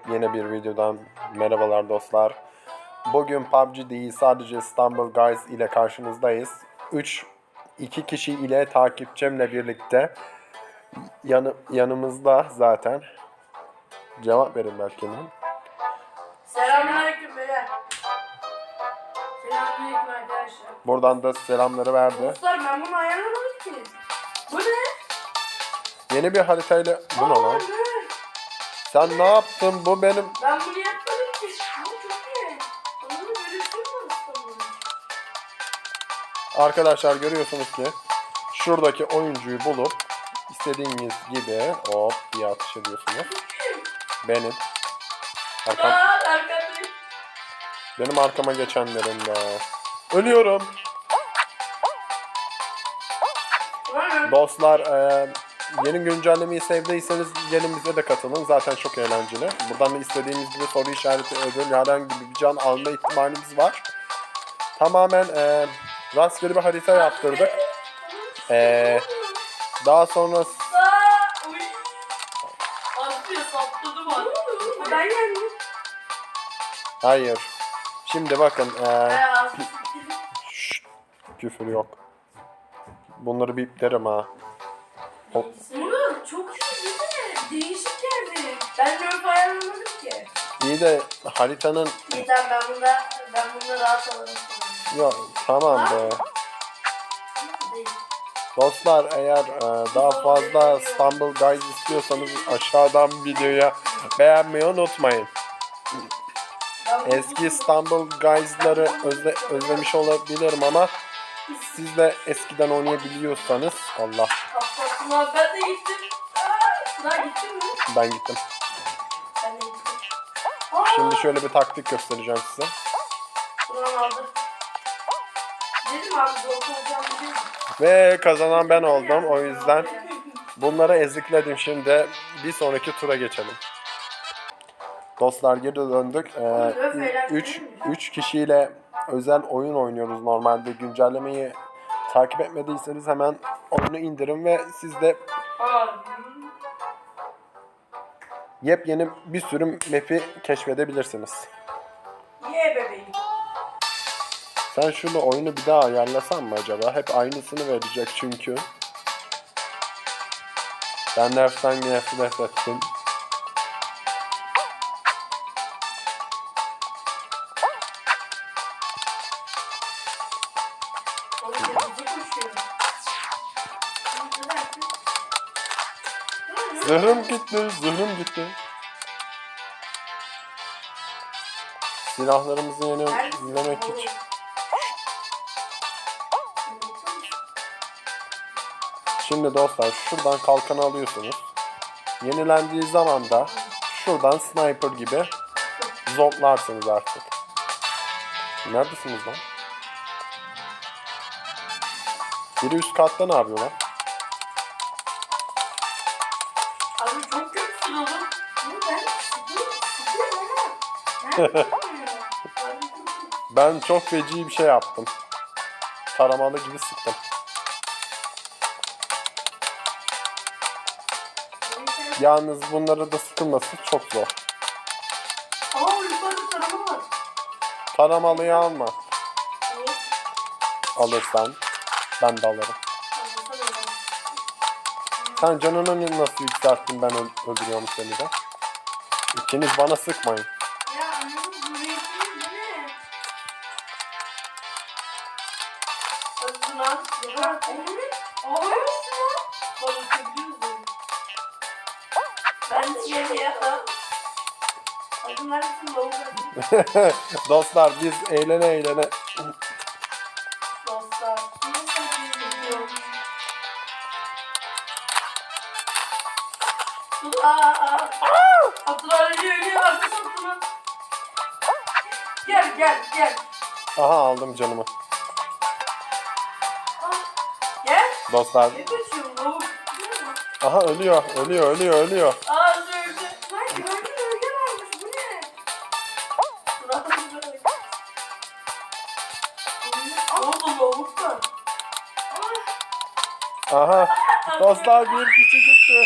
Yepyeni bir videodan merhabalar dostlar. Bugün PUBG değil sadece İstanbul Guys ile karşınızdayız. 3 2 kişi ile takipçimle birlikte yanı, yanımızda zaten. Cevap verin belki lan. Selamünaleyküm beyler. Selamünaleyküm arkadaşlar. Buradan da selamları verdi. Dostlar ben bunu ayarlamadım ki. Bu ne? Yeni bir haritayla... Bu ne lan? Sen ne yaptın? Bu benim... Ben bunu yapmadım ki. Bu çok iyi. Bunu böyle? Arkadaşlar görüyorsunuz ki şuradaki oyuncuyu bulup istediğiniz gibi hop diye atış ediyorsunuz. Benim. Arkam, benim arkama geçenlerin de. Ölüyorum. Dostlar e, yeni güncellemeyi sevdiyseniz gelin bize de katılın. Zaten çok eğlenceli. Buradan da istediğiniz gibi soru işareti ödül herhangi bir can alma ihtimalimiz var. Tamamen e, rastgele bir harita yaptırdık. E, daha sonra hayır. Şimdi bakın e, küfür yok. Bunları biplerim ha. Hop. Murat çok iyi değil mi? Değişik geldi. Ben nerf ayarlamadım ki. İyi de haritanın İyi tamam ben bunda, ben bunda rahat alırım. ya tamam be. Dostlar eğer e, daha fazla İstanbul Guys istiyorsanız aşağıdan videoya beğenmeyi unutmayın. Bunu- Eski İstanbul Guys'ları özle, özlemiş olabilirim ama siz de eskiden oynayabiliyorsanız Allah Kapatma ben de gittim. Aa, gittin mi? ben gittim. Ben de gittim. Aa, Şimdi şöyle bir taktik göstereceğim size. Sıram aldı. Dedim abi zor olacağım. Ve kazanan ben oldum o yüzden bunları ezikledim şimdi bir sonraki tura geçelim. Dostlar geri döndük. 3 3 kişiyle özel oyun oynuyoruz normalde. Güncellemeyi takip etmediyseniz hemen oyunu indirin ve siz de yepyeni bir sürü map'i keşfedebilirsiniz. Ye bebeğim. Sen şunu oyunu bir daha ayarlasan mı acaba? Hep aynısını verecek çünkü. Ben nerften nefret ettim. Gitti, zırhım gitti. Silahlarımızı yenilemek için. Şimdi dostlar şuradan kalkanı alıyorsunuz. Yenilendiği zaman da şuradan sniper gibi zonklarsınız artık. Neredesiniz lan? Biri üst katta ne yapıyor lan? Ben çok feci bir şey yaptım. Taramalı gibi sıktım. Yalnız bunları da sıkılması çok zor. Aa yukarıda tarama var. Taramalıyı alma. Niye? Alırsan ben de alırım. Sen canını nasıl yükselttin ben öl- öldürüyorum seni de. İkiniz bana sıkmayın. Dostlar biz eğlene eğlene Dostlar. Aa! Abdullah ölüyor ölüyor. Arkası Abdullah. Gel gel gel. aha aldım canımı. Gel. Dostlar Ne kaçıyorsun aha ölüyor ölüyor ölüyor ölüyor. Aa Aha dostlar bir kişi gitti.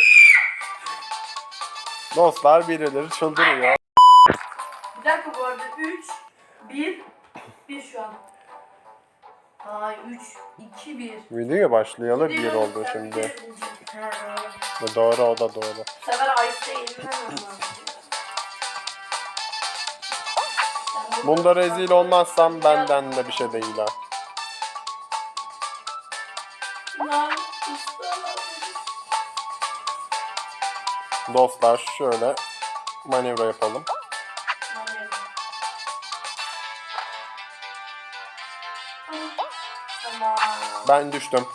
Dostlar birileri çıldırıyor. Bir dakika bu arada 3, 1, 1 şu an. Ay 3, 2, 1. Videoya başlayalı bir oldu şimdi. Doğru. E, Doğru o da doğru. Bu sefer Ice'de. Bunda rezil olmazsam benden de bir şey değil ha. Dostlar şöyle manevra yapalım. Ben düştüm.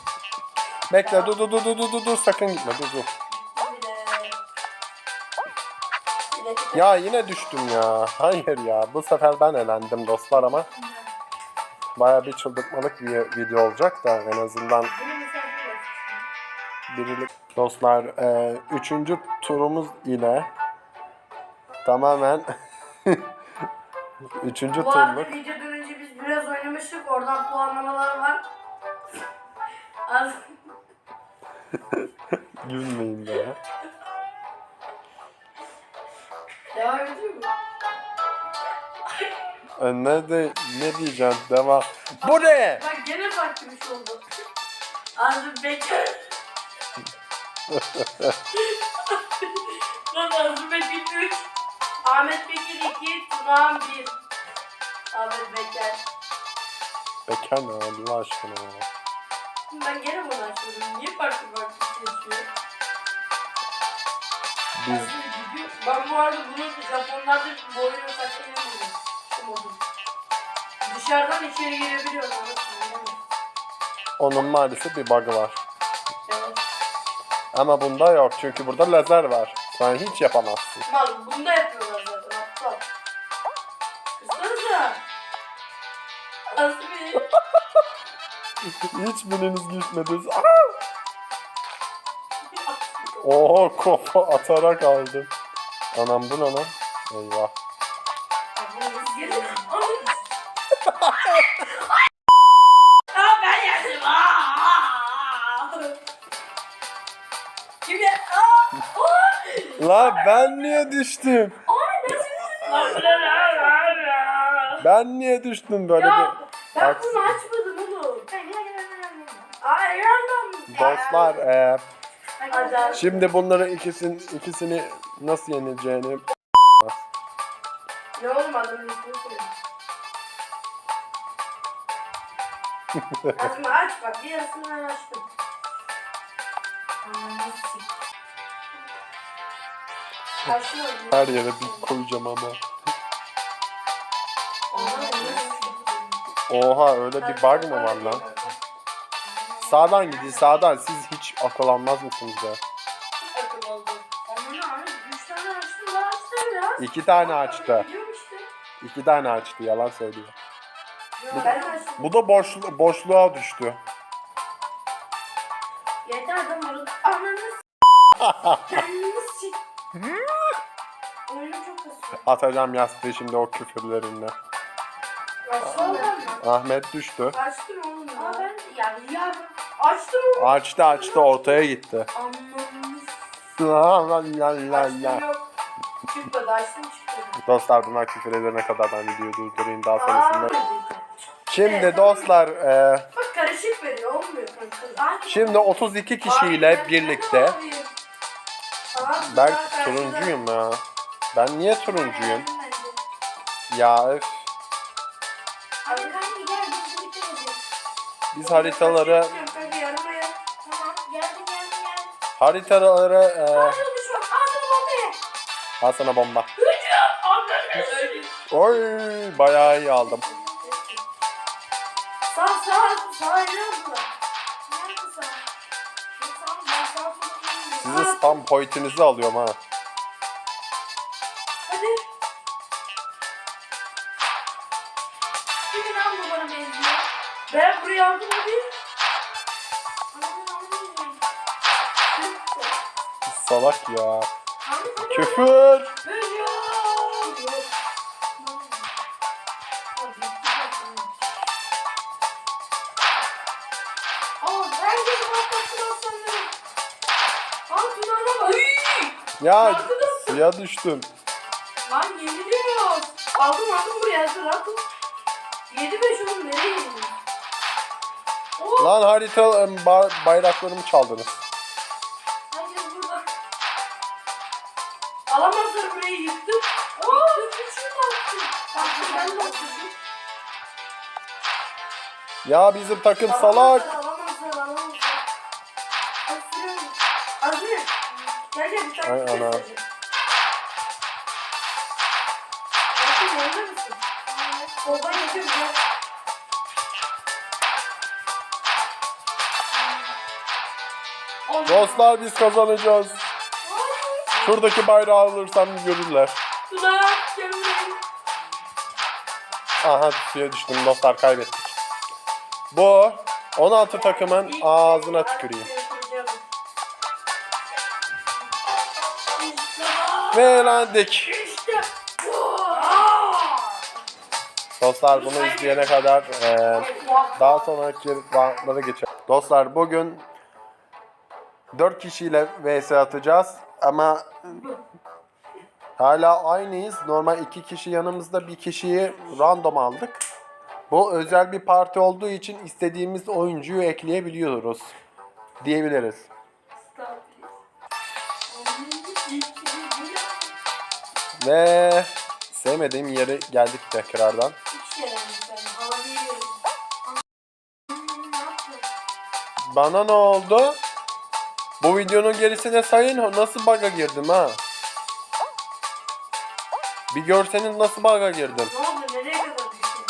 Bekle dur dur dur dur dur dur sakın gitme dur dur. Ya yine düştüm ya. Hayır ya bu sefer ben elendim dostlar ama baya bir çıldırtmalık bir video olacak da en azından birilik. Dostlar e, üçüncü turumuz ile tamamen üçüncü Bu arada turluk. videodan önce biz biraz oynamıştık. Oradan puanlamalar var. Az Gülmeyin be. devam ediyor mu? E, ne de ne diyeceğim devam. Bu ne? Bak gene farklı bir şey oldu. Azim Bekir. Lan Azim Bekir 3. Ahmet Bekir 2. Tunağan 1. Ahmet Bekir. Bekar ne Allah aşkına ya. Ben gene bunu açmadım. Niye farklı farklı seçiyor? Biz Ben bu arada bunu Japonlarda oynamıyorum. Şu modu. Dışarıdan içeri girebiliyorum. Onun maalesef bir bug'ı var. Ama bunda yok çünkü burada lazer var. Sen hiç yapamazsın. Mal bunda yapıyorlar zaten aptal. Kızsanıza. Nasıl bir... Hiç biriniz gitmediniz. Aa! Oho kafa atarak aldım. Anam bu ne lan? Eyvah. Aa! Ben niye düştüm? Ben niye düştüm böyle bir... ben bunu açmadım oğlum. Ay yandım. Dostlar e, Acayip. şimdi bunların ikisin, ikisini nasıl yenileceğini Ne oğlum adamın ismini söyle. Aslında aç bak bir yarısını ben açtım. Onu. Her yere bir koyacağım ama. Oha öyle bir bug mı var lan? Sağdan gidin sağdan. Siz hiç akıl almaz mısınız be? Akıl oldu. Aman abi 3 tane açtım daha açtım ya. İki tane açtı. İki tane açtı yalan söylüyor. Açtım. Bu da boşlu boşluğa düştü. Yeter ananı s*** Oyunum çok kasıyor. Atacağım yastığı şimdi o küfürlerinde. Mı? Ahmet düştü. Açtım oğlum ya. Aa ben yani ya açtım oğlum. Açtı açtı ortaya gitti. Anlamını La la la la Açtım la. yok. Çıkmadı açtım çıkmadı. Dostlar bunlar küfür edene kadar ben videoyu durdurayım daha Aa, sonrasında. Şimdi dostlar e, Bak karışık veriyor olmuyor kanka. şimdi 32 kişiyle birlikte ben turuncuyum ya. Ben niye turuncuyum? Ya öf. Biz geldim. haritaları e, al sana bomba. Oy bayağı iyi aldım. Sağ sağ sağ oldu? Nerede sağ? Sağ sağ sola Sizin spam pointinizi alıyorum ha. Hadi. Kimin lan bu bana benziyor? Ben buraya aldım hadi. Salak ya. Küfür. Ölüyor. Aa, Bak. Ya suya düştüm. Lan yeniliyoruz. Aldım aldım buraya hazır atın. 7-5 oğlum nereye yeniliyoruz? Oo. Lan harita em, ba- bayraklarımı çaldınız. Herkes burada. Alamazlar burayı yıktım. Oo. Üçünü de attım. Attım ben de attım. Ya bizim takım salak. Ay ana. Dostlar biz kazanacağız. Şuradaki bayrağı alırsam görürler. Aha suya düştüm dostlar kaybettik. Bu 16 takımın ağzına tüküreyim. Ve eğlendik. İşte bu. Dostlar bunu izleyene kadar eee, daha sonraki roundlara geçelim. Dostlar bugün 4 kişiyle vs atacağız ama hala aynıyız. Normal 2 kişi yanımızda bir kişiyi random aldık. Bu özel bir parti olduğu için istediğimiz oyuncuyu ekleyebiliyoruz diyebiliriz. Ve sevmediğim yere geldik tekrardan. Bana ne oldu? Bu videonun gerisine sayın nasıl bug'a girdim ha? Bir görseniz nasıl bug'a girdim. Ne oldu? Nereye kadar düştün?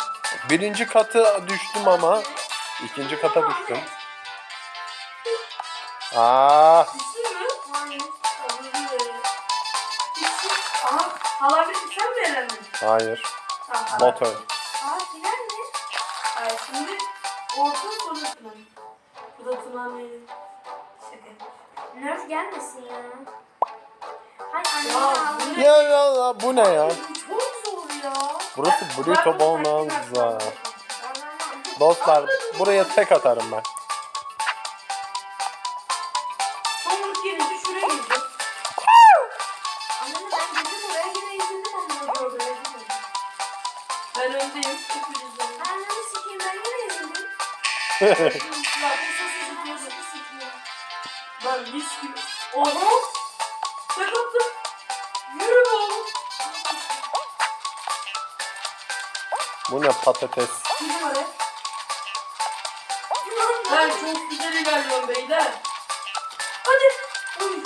Birinci katı düştüm ama ikinci kata düştüm. Aa, hayır. Tamam. Motor. Aa final mi? Ay şimdi orta sonra final. Bu da. Şaka. Nerf gelmesin ya. Hay Ya anne? Ya ya ya, bu ne ya? Bu çok zor ya. Burası takdim etmem. Dostlar buraya tek atarım ben. Ben yine mis gibi. Yürü be oğlum. Bu ne patates? Numara. Ben çok güzel ilerliyorum beyler. Hadi. Uy.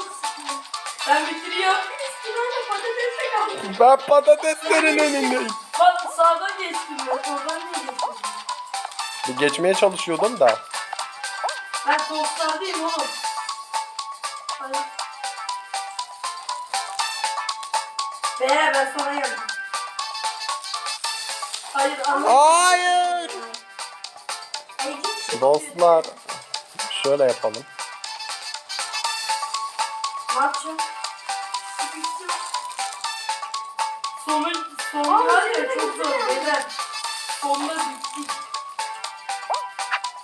Ben bitiriyorum. Üstüne patatesle kaldım. Ben patateslerin önündeyim. Geçtim ben. Oradan niye geçtim? Bir geçmeye çalışıyordum da. Ben tostlardayım oğlum. Hayır. Be ben sana geldim. Hayır anladım. Hayır. Ay Dostlar şöyle yapalım. Ne yapacağım? Sıkıştım. Sonu, sonu var ya çok zor beyler. Sonunda bittik.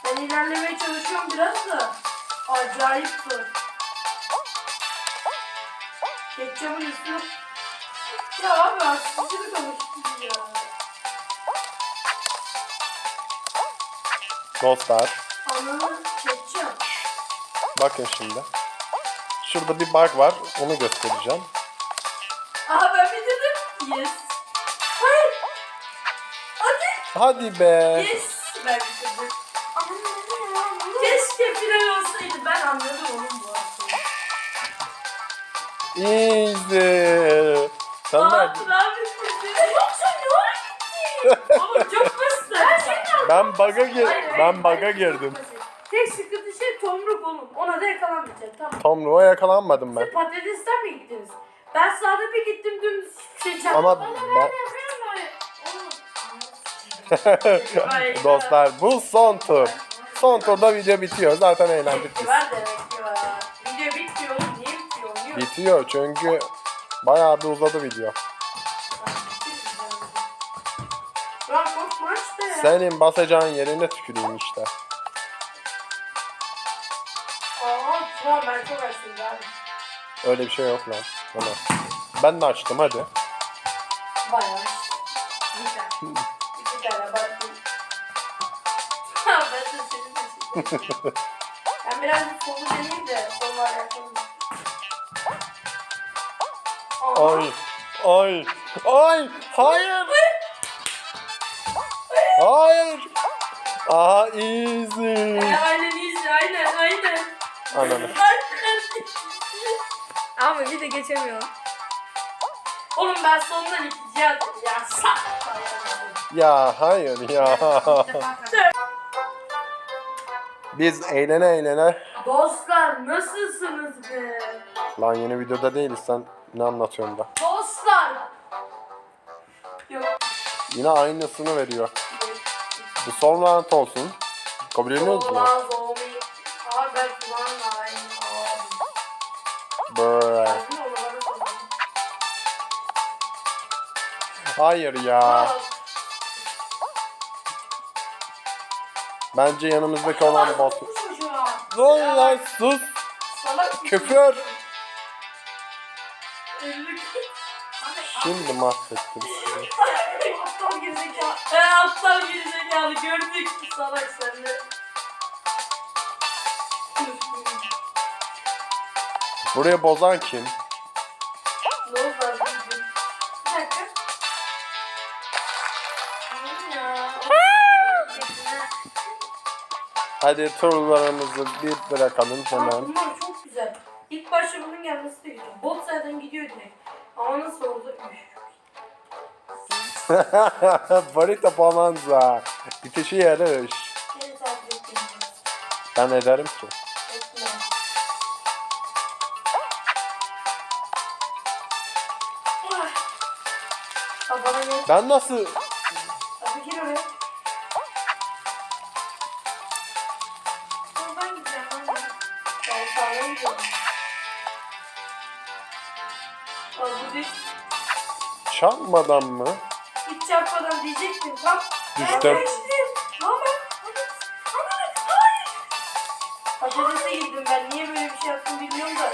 Ben ilerlemeye çalışıyorum biraz da. Acayip zor. Ketçapın üstüne... Ya abi haksızlık konuştum ya. Dostlar Ananı ketçap. bakın şimdi. Şurada bir bug var. Onu göstereceğim. Aha ben bitirdim. Yes. Hadi. Be. Yes. Ben bitirdim. Keşke final olsaydı. Ben anladım onun bu aslında. Easy. Sen Aa, nerede? Turan bitirdi. Yok sen ne ara gittin? Oğlum çok basit. Ben bug'a gir Hayır, hayır, ben bug'a hayır, girdim. çok basit. Tek sıkıntı şey tomruk oğlum. Ona da yakalanmayacak. Tamam. Tom Ru'a yakalanmadım ben. Siz patatesten mi gittiniz? Ben sağda bir gittim dümdüz hiçbir şey çarpmadım. Ama ben... Dostlar bu son tur. Son turda video bitiyor. Zaten eğlendik biz. Var demek. Video bitmiyor oğlum. Niye bitiyor? Niye Bitiyor çünkü bayağı bir uzadı video. Lan korkma işte ya. Senin basacağın yerine tüküreyim işte. Aa tamam ben çok açtım abi. Öyle bir şey yok lan. Tamam. Ben de açtım hadi. Bayağı. Aa, Ay. Ay. Ay. Hayır. Hayır. Aha easy. aynen iyisin aynen aynen. Ananı. Ama bir de geçemiyor. Oğlum ben sondan ikinci attım ya. Sağ. Ya hayır ya. Biz eğlene eğlene. Dostlar nasılsınız be? Lan yeni videoda değiliz sen ne anlatıyorsun da. Dostlar. Yok. Yine aynısını veriyor. Bu son round olsun. Kabul ediyoruz mu? Olmaz olmayı. Abi ben kulağımla aynı. Hayır ya. Aa, Bence yanımızdaki olan bot. bu çocuğa. Lan lan sus. Salak çocuk. Elli- Şimdi mahvettim sizi. Aptal gerizekalı. He aptal gerizekalı gördük. Salak sen de. Buraya bozan kim? Hadi turlarımızı bir bırakalım Aa, hemen. bunlar çok güzel. İlk başta bunun gelmesi de güzel. Bot zaten gidiyor direkt. Ama nasıl oldu? Üf. Barita Bonanza. Bitişi yarış. Takip ettiğiniz. Ben ederim ki. Etme. Ah. Aa, bana gel. Ben nasıl... Çarpmadan mı? Hiç çarpmadan diyecektim. Tam. Düştüm. Patatese girdim ben. Niye böyle bir şey yaptım bilmiyorum da.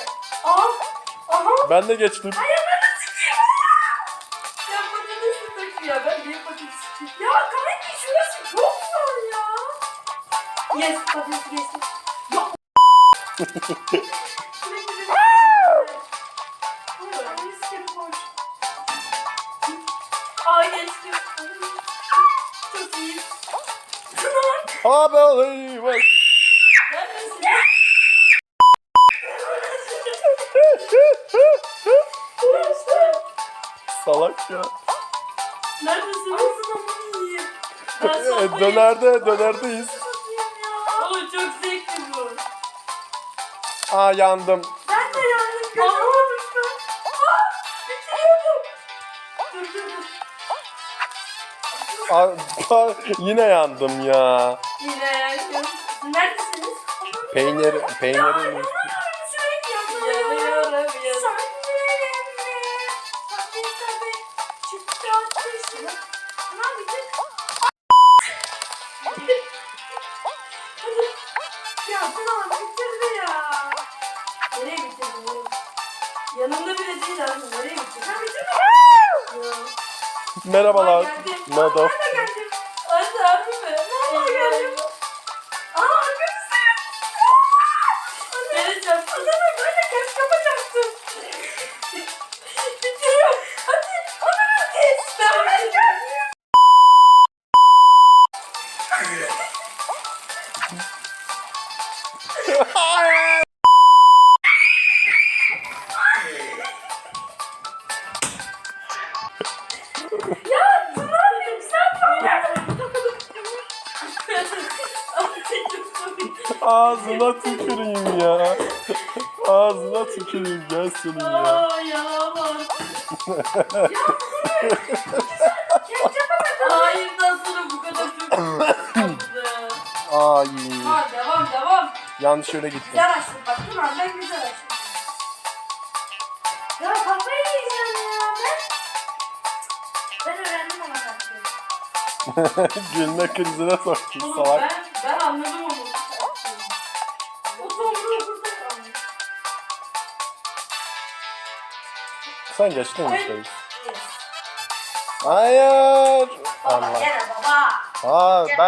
Aha. Ben de geçtim. Ya patates mi takıyor? Ben niye patates Ya kanki şurası çok zor ya. Yes patates geçtim. Ya. Abi olayım. Neredesin? Salak ya. Neredesin? Ağzına yiyeyim. Ben E, sopayı- dönerde, dönerdeyiz. Oğlum çok zevkli bu. Aa yandım. Ben de yandım. Gözüm düştü. Aa, bitiriyordum. Dur dur dur. Aa, aa, yine yandım ya. Yandım. Neredesiniz? Peynir, yanıyorum. Yanıyorum. Bitir. Ya tamam bitirdi ya. Nereye bitirdin oğlum? Yanımda bile değil abi. Nereye bitirdin? Ha bitirdin. Ya. Merhabalar. Nadof. Tüküreyim gel senin ya. Aa yalan var. Hayır sonra bu kadar çok. Ay. Ha devam devam. Yanlış yere gittim. Güzel açtın bak Tuna ben güzel açtım. Ya kafayı yiyeceğim ya ben. Ben öğrendim ama taktiği. Gülme krizine soktun Oğlum salak. ben, Sen geçtin mi işte? Hayır. Baba Allah. gene baba. Aa, ben